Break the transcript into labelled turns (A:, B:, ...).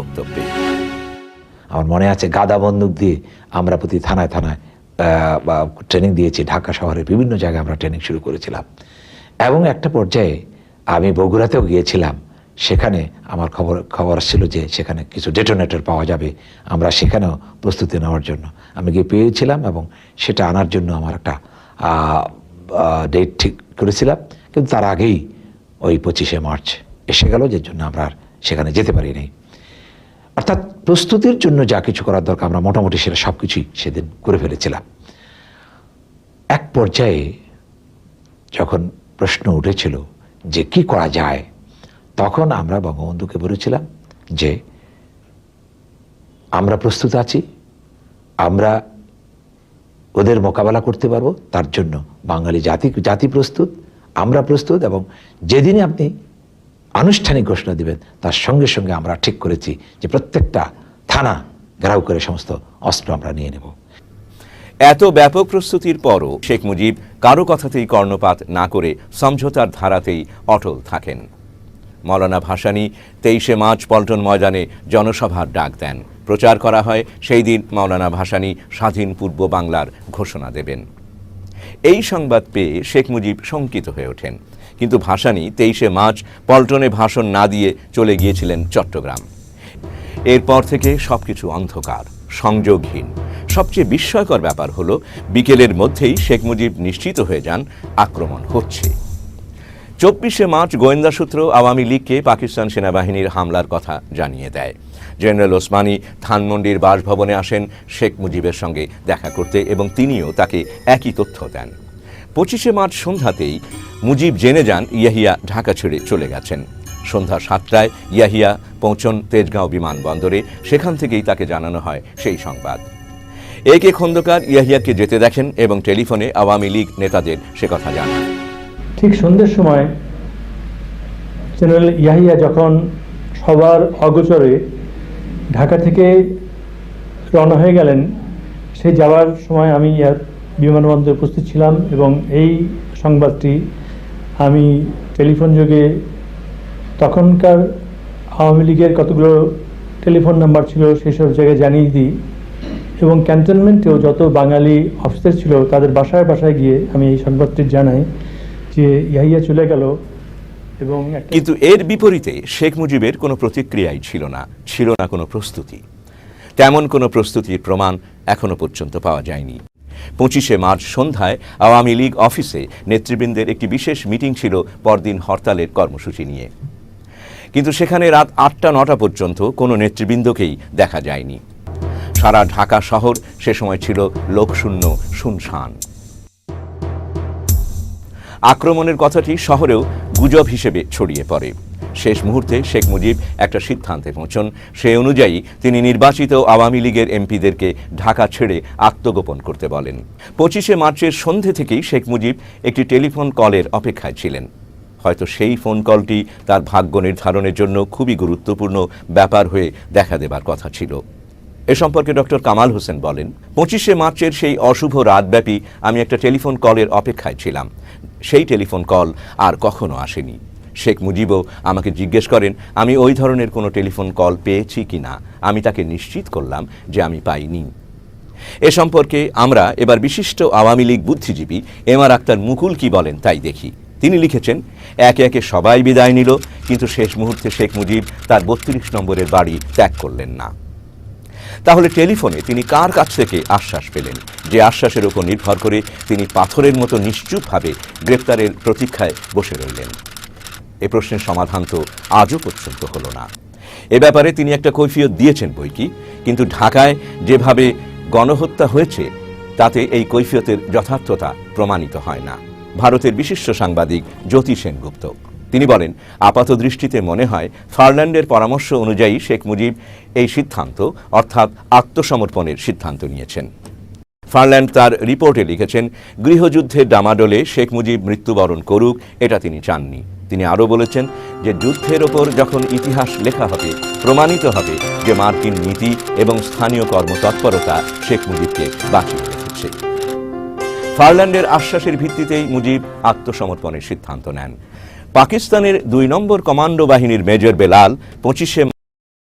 A: বক্তব্যে।
B: আমার মনে আছে গাদা বন্দুক দিয়ে আমরা প্রতি থানায় থানায় বা ট্রেনিং দিয়েছি। ঢাকা শহরের বিভিন্ন জায়গায় আমরা ট্রেনিং শুরু করেছিলাম। এবং একটা পর্যায়ে আমি বগুড়াতেও গিয়েছিলাম। সেখানে আমার খবর খবর ছিল যে সেখানে কিছু ডেটোনেটর পাওয়া যাবে। আমরা সেখানেও প্রস্তুতি নেওয়ার জন্য আমি গিয়ে পেয়েছিলাম এবং সেটা আনার জন্য আমার একটা ডেট ঠিক করেছিলাম। কিন্তু তার আগেই ওই পঁচিশে মার্চ এসে গেল যে জন্য আমরা আর সেখানে যেতে পারিনি। অর্থাৎ প্রস্তুতির জন্য যা কিছু করার দরকার, আমরা মোটামুটি সেটা সব কিছুই সেদিন করে ফেলেছিলাম। এক পর্যায়ে যখন প্রশ্ন উঠেছিল যে কি করা যায়, তখন আমরা বঙ্গবন্ধুকে বলেছিলাম যে আমরা প্রস্তুত আছি, আমরা ওদের মোকাবেলা করতে পারব, তার জন্য বাঙালি জাতি জাতি প্রস্তুত, আমরা প্রস্তুত এবং যেদিনই আপনি আনুষ্ঠানিক ঘোষণা দিবেন, তার সঙ্গে সঙ্গে আমরা ঠিক করেছি যে প্রত্যেকটা থানা ঘেরাও করে সমস্ত অস্ত্র আমরা নিয়ে নেব।
A: এত ব্যাপক প্রস্তুতির পরও শেখ মুজিব কারও কথাতেই কর্ণপাত না করে সমঝোতার ধারাতেই অটল থাকেন। মৌলানা ভাসানী তেইশে মার্চ পল্টন ময়দানে জনসভার ডাক দেন। প্রচার করা হয় সেই দিন মৌলানা ভাসানী স্বাধীন পূর্ব বাংলার ঘোষণা দেবেন। এই সংবাদ পেয়ে শেখ মুজিব শঙ্কিত হয়ে ওঠেন। কিন্তু ভাসানী তেইশে মার্চ পল্টনে ভাষণ না দিয়ে চলে গিয়েছিলেন চট্টগ্রাম। এরপর থেকে সবকিছু অন্ধকার, সংযোগহীন। সবচেয়ে বিস্ময়কর ব্যাপার হলো, বিকেলের মধ্যেই শেখ মুজিব নিশ্চিত হয়ে যান, আক্রমণ হচ্ছে। চব্বিশে মার্চ গোয়েন্দা সূত্র আওয়ামী লীগকে পাকিস্তান সেনাবাহিনীর হামলার কথা জানিয়ে দেয়। জেনারেল ওসমানী ধানমন্ডির বাসভবনে আসেন শেখ মুজিবের সঙ্গে দেখা করতে এবং তিনিও তাকে একই তথ্য দেন। পঁচিশে মার্চ সন্ধ্যাতেই মুজিব জেনে যান ইয়াহিয়া ঢাকা ছেড়ে চলে গেছেন। সন্ধ্যা সাতটায় ইয়াহিয়া পৌঁছন তেজগাঁও বিমানবন্দরে, সেখান থেকেই তাকে জানানো হয় সেই সংবাদ। এ কে খন্দকার ইয়াহিয়াকে যেতে দেখেন এবং টেলিফোনে আওয়ামী লীগ নেতাদের সে কথা জানান।
C: ঠিক সন্ধ্যের সময় জেনারেল ইয়াহিয়া যখন সবার অগোচরে ঢাকা থেকে রওনা হয়ে গেলেন, সে যাওয়ার সময় আমি বিমানবন্দরে উপস্থিত ছিলাম এবং এই সংবাদটি আমি টেলিফোন যোগে, তখনকার আওয়ামী লীগের কতগুলো টেলিফোন নাম্বার ছিল সেই সব জায়গায় জানিয়ে দিই এবং ক্যান্টনমেন্টেও যত বাঙালি অফিসার ছিল তাদের বাসায় বাসায় গিয়ে আমি এই সংবাদটি জানাই। যে ইয়াহিয়া চলে গেল এবং
A: কিন্তু এর বিপরীতে শেখ মুজিবের কোনো প্রতিক্রিয়াই ছিল না ছিল না কোনো প্রস্তুতি। তেমন কোনো প্রস্তুতির প্রমাণ এখনও পর্যন্ত পাওয়া যায়নি। পঁচিশে মার্চ সন্ধ্যায় আওয়ামী লীগ অফিসে নেতৃবৃন্দের একটি বিশেষ মিটিং ছিল পরদিন হরতালের কর্মসূচি নিয়ে। কিন্তু সেখানে রাত আটটা নটা পর্যন্ত কোনো নেতৃবৃন্দকেই দেখা যায়নি। সারা ঢাকা শহর সে সময় ছিল লোকশূন্য, শুনশান। আক্রমণের কথাটি শহরেও গুজব হিসেবে ছড়িয়ে পড়ে। শেষ মুহূর্তে শেখ মুজিব একটা সিদ্ধান্তে পৌঁছন। সে অনুযায়ী তিনি নির্বাচিত আওয়ামী লীগের এমপিদেরকে ঢাকা ছেড়ে আত্মগোপন করতে বলেন। পঁচিশে মার্চের সন্ধে থেকেই শেখ মুজিব একটি টেলিফোন কলের অপেক্ষায় ছিলেন। হয়তো সেই ফোন কলটি তার ভাগ্য নির্ধারণের জন্য খুবই গুরুত্বপূর্ণ ব্যাপার হয়ে দেখা দেবার কথা ছিল। এ সম্পর্কে ডক্টর কামাল হোসেন বলেন, পঁচিশে মার্চের সেই অশুভ রাতব্যাপী আমি একটা টেলিফোন কলের অপেক্ষায় ছিলাম। সেই টেলিফোন কল আর কখনো আসেনি। শেখ মুজিবও আমাকে জিজ্ঞেস করেন, আমি ওই ধরনের কোনো টেলিফোন কল পেয়েছি কি না? আমি তাকে নিশ্চিত করলাম যে আমি পাইনি। এ সম্পর্কে আমরা এবার বিশিষ্ট আওয়ামী লীগ বুদ্ধিজীবী এম আর আক্তার মুকুল কি বলেন তাই দেখি। তিনি লিখেছেন, একে একে সবাই বিদায় নিল, কিন্তু শেষ মুহূর্তে শেখ মুজিব তার বত্রিশ নম্বরের বাড়ি ত্যাগ করলেন না। তাহলে টেলিফোনে তিনি কার কাছ থেকে আশ্বাস পেলেন? যে আশ্বাসের উপর নির্ভর করে তিনি পাথরের মতো নিশ্চুপভাবে গ্রেপ্তারের প্রতীক্ষায় বসে রইলেন। এ প্রশ্নের সমাধান তো আজও পর্যন্ত হলো না। এ ব্যাপারে তিনি একটা কৈফিয়ত দিয়েছেন বইকি কিন্তু ঢাকায় যেভাবে গণহত্যা হয়েছে, তাতে এই কৈফিয়তের যথার্থতা প্রমাণিত হয় না। ভারতের বিশিষ্ট সাংবাদিক জ্যোতি সেনগুপ্ত। তিনি বলেন, আপাত দৃষ্টিতে মনে হয় ফার্ল্যান্ডের পরামর্শ অনুযায়ী শেখ মুজিব এই সিদ্ধান্ত, অর্থাৎ আত্মসমর্পণের সিদ্ধান্ত নিয়েছেন। ফারল্যান্ড তার রিপোর্টে লিখেছেন গৃহযুদ্ধের ডামাডোলে শেখ মুজিব মৃত্যুবরণ করুক, এটা তিনি চাননি। তিনি আরও বলেছেন যে যুদ্ধের ওপর যখন ইতিহাস লেখা হবে, প্রমাণিত হবে যে মার্কিন নীতি এবং স্থানীয় কর্মতৎপরতা শেখ মুজিবকে বাঁচিয়ে রেখেছে। ফারল্যান্ডের আশ্বাসের ভিত্তিতেই মুজিব আত্মসমর্পণের সিদ্ধান্ত নেন। পাকিস্তানের দুই নম্বর কমান্ডো বাহিনীর মেজর বেলাল পঁচিশে